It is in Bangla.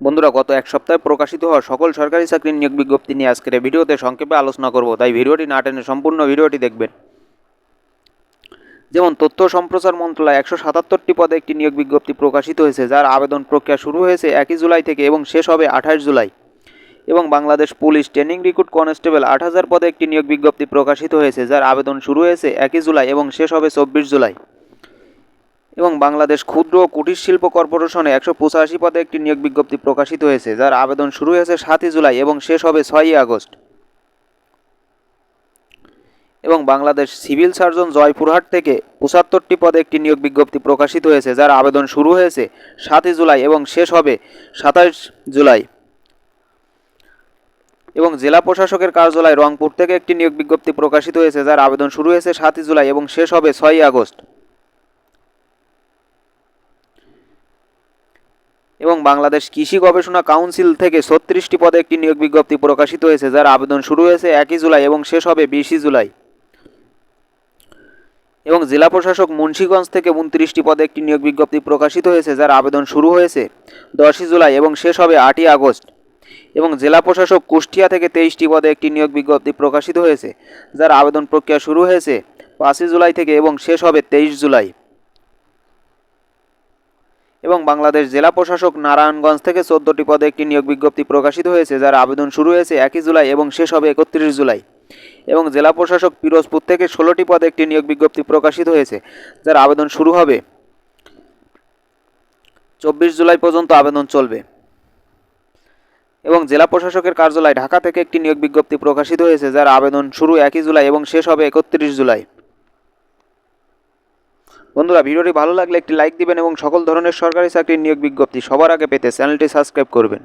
বন্ধুরা, গত এক সপ্তাহে প্রকাশিত হওয়া সকল সরকারি চাকরির নিয়োগ বিজ্ঞপ্তি নিয়ে আজকের ভিডিওতে সংক্ষেপে আলোচনা করব। তাই ভিডিওটি না টেনে সম্পূর্ণ ভিডিওটি দেখবেন। যেমন, তথ্য সম্প্রচার মন্ত্রণালয় একশো সাতাত্তরটি পদে একটি নিয়োগ বিজ্ঞপ্তি প্রকাশিত হয়েছে, যার আবেদন প্রক্রিয়া শুরু হয়েছে একই জুলাই থেকে এবং শেষ হবে আঠাশ জুলাই। এবং Bangladesh police training recruit constable আট হাজার পদে একটি নিয়োগ বিজ্ঞপ্তি প্রকাশিত হয়েছে, যার আবেদন শুরু হয়েছে একই জুলাই এবং শেষ হবে চব্বিশ জুলাই। এবং বাংলাদেশ ক্ষুদ্র ও কুটির শিল্প কর্পোরেশনে একশো পঁচাশি পদে একটি নিয়োগ বিজ্ঞপ্তি প্রকাশিত হয়েছে, যার আবেদন শুরু হয়েছে সাতই জুলাই এবং শেষ হবে ছয়ই আগস্ট। এবং বাংলাদেশ সিভিল সার্জন জয়পুরহাট থেকে পঁচাত্তরটি পদে একটি নিয়োগ বিজ্ঞপ্তি প্রকাশিত হয়েছে, যার আবেদন শুরু হয়েছে সাতই জুলাই এবং শেষ হবে সাতাশ জুলাই। এবং জেলা প্রশাসকের কার্যালয় রংপুর থেকে একটি নিয়োগ বিজ্ঞপ্তি প্রকাশিত হয়েছে, যার আবেদন শুরু হয়েছে সাতই জুলাই এবং শেষ হবে ছয়ই আগস্ট। এবং বাংলাদেশ কৃষি গবেষণা কাউন্সিল থেকে ছত্রিশটি পদে একটি নিয়োগ বিজ্ঞপ্তি প্রকাশিত হয়েছে, যার আবেদন শুরু হয়েছে একই জুলাই এবং শেষ হবে বিশই জুলাই। এবং জেলা প্রশাসক মুন্সীগঞ্জ থেকে উনত্রিশটি পদে একটি নিয়োগ বিজ্ঞপ্তি প্রকাশিত হয়েছে, যার আবেদন শুরু হয়েছে দশই জুলাই এবং শেষ হবে আটই আগস্ট। এবং জেলা প্রশাসক কুষ্টিয়া থেকে তেইশটি পদে একটি নিয়োগ বিজ্ঞপ্তি প্রকাশিত হয়েছে, যার আবেদন প্রক্রিয়া শুরু হয়েছে পাঁচই জুলাই থেকে এবং শেষ হবে তেইশ জুলাই। এবং বাংলাদেশ জেলা প্রশাসক নারায়ণগঞ্জ থেকে চোদ্দটি পদে একটি নিয়োগ বিজ্ঞপ্তি প্রকাশিত হয়েছে, যার আবেদন শুরু হয়েছে একই জুলাই এবং শেষ হবে একত্রিশ জুলাই। এবং জেলা প্রশাসক পিরোজপুর থেকে ষোলোটি পদে একটি নিয়োগ বিজ্ঞপ্তি প্রকাশিত হয়েছে, যার আবেদন শুরু হবে চব্বিশ জুলাই পর্যন্ত আবেদন চলবে। এবং জেলা প্রশাসকের কার্যালয় ঢাকা থেকে একটি নিয়োগ বিজ্ঞপ্তি প্রকাশিত হয়েছে, যার আবেদন শুরু একই জুলাই এবং শেষ হবে একত্রিশ জুলাই। বন্ধুরা, ভিডিওটি ভালো লাগলে একটি লাইক দিবেন এবং সকল ধরনের সরকারি চাকরির নিয়োগ বিজ্ঞপ্তি সবার আগে পেতে চ্যানেলটি সাবস্ক্রাইব করবেন।